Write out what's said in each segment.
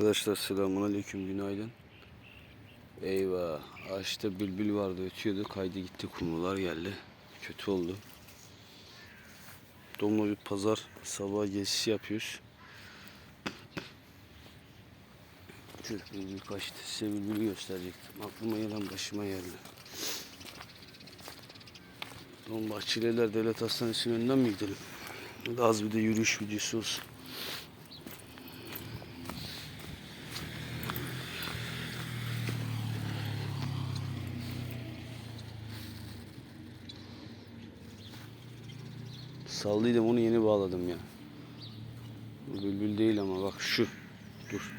Arkadaşlar selamun aleyküm günaydın. Eyvah ağaçta bülbül vardı ötüyordu kaydı gitti kumrular geldi. Kötü oldu. Domla bir pazar sabah gezisi yapıyoruz. Tüh bülbül kaçtı. Size bülbülü gösterecektim. Aklıma gelen başıma geldi. Dom Bahçeliler Devlet Hastanesi'nin önünden mi gidelim? Az bir de yürüyüş videosu olsun. Sallıydım onu yeni bağladım ya. Bu bülbül değil ama bak şu. Dur.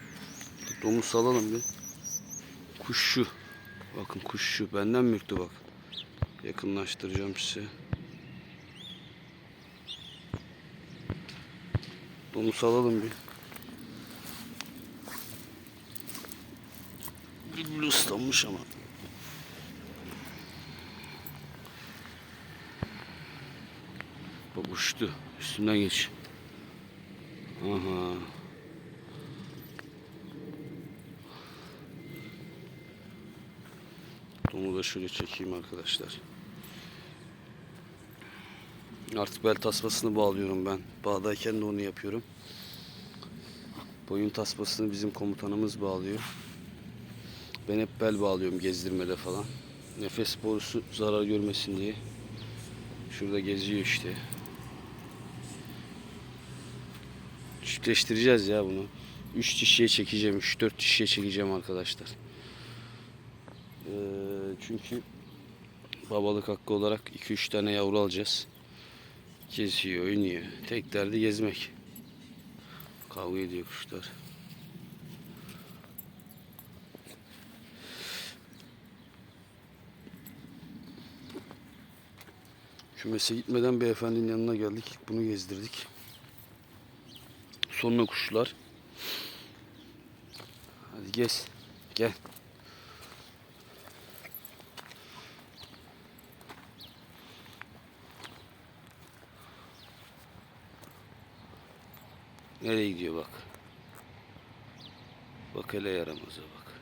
Domuz salalım bir. Kuş şu. Bakın kuş şu. Benden mürktü bak. Yakınlaştıracağım size. Domuz salalım bir. Bülbül ıslanmış ama. Bak uçtu. Üstünden geç. Aha. Domu da şöyle çekeyim arkadaşlar. Artık bel tasmasını bağlıyorum ben. Bağdayken de onu yapıyorum. Boyun tasmasını bizim komutanımız bağlıyor. Ben hep bel bağlıyorum gezdirmede falan. Nefes borusu zarar görmesin diye. Şurada geziyor işte. Çiftleştireceğiz ya bunu. 3 dişiye çekeceğim. 3-4 dişiye çekeceğim arkadaşlar. Ee, çünkü babalık hakkı olarak 2-3 tane yavru alacağız. Geziyor, oynuyor. Tek derdi gezmek. Kavga ediyor kuşlar. Kümese gitmeden beyefendinin yanına geldik. Bunu gezdirdik. Sonra kuşlar. Hadi gez. Gel. Nereye gidiyor bak. Bak hele yaramaza bak.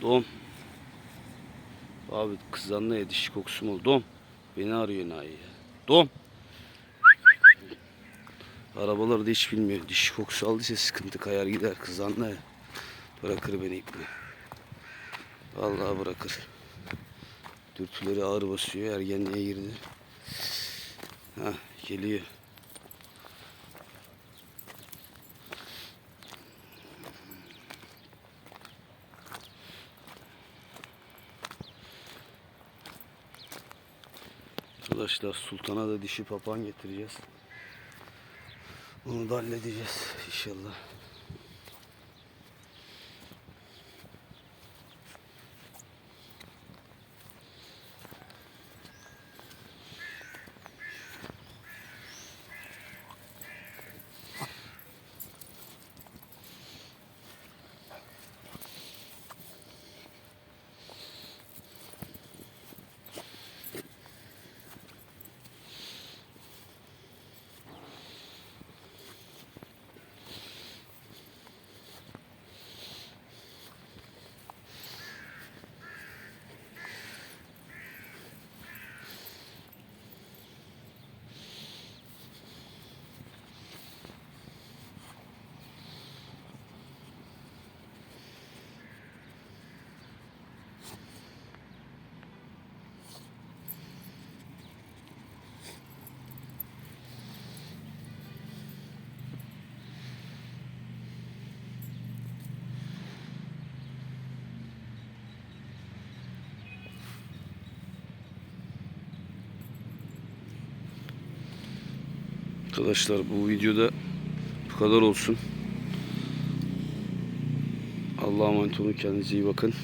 Dom. Abi kızanla dişi kokusu mu? Dom. Beni arıyor Nahi ya. Dom. Arabaları da hiç bilmiyor. Dişi kokusu aldıysa sıkıntı kayar gider kızanla. Bırakır beni iple. Vallahi bırakır. Dürtüleri ağır basıyor. Ergenliğe girdi. Ha geliyor. Arkadaşlar sultana da dişi papağan getireceğiz. Onu da halledeceğiz inşallah. Arkadaşlar bu videoda bu kadar olsun. Allah'a emanet olun. Kendinize iyi bakın.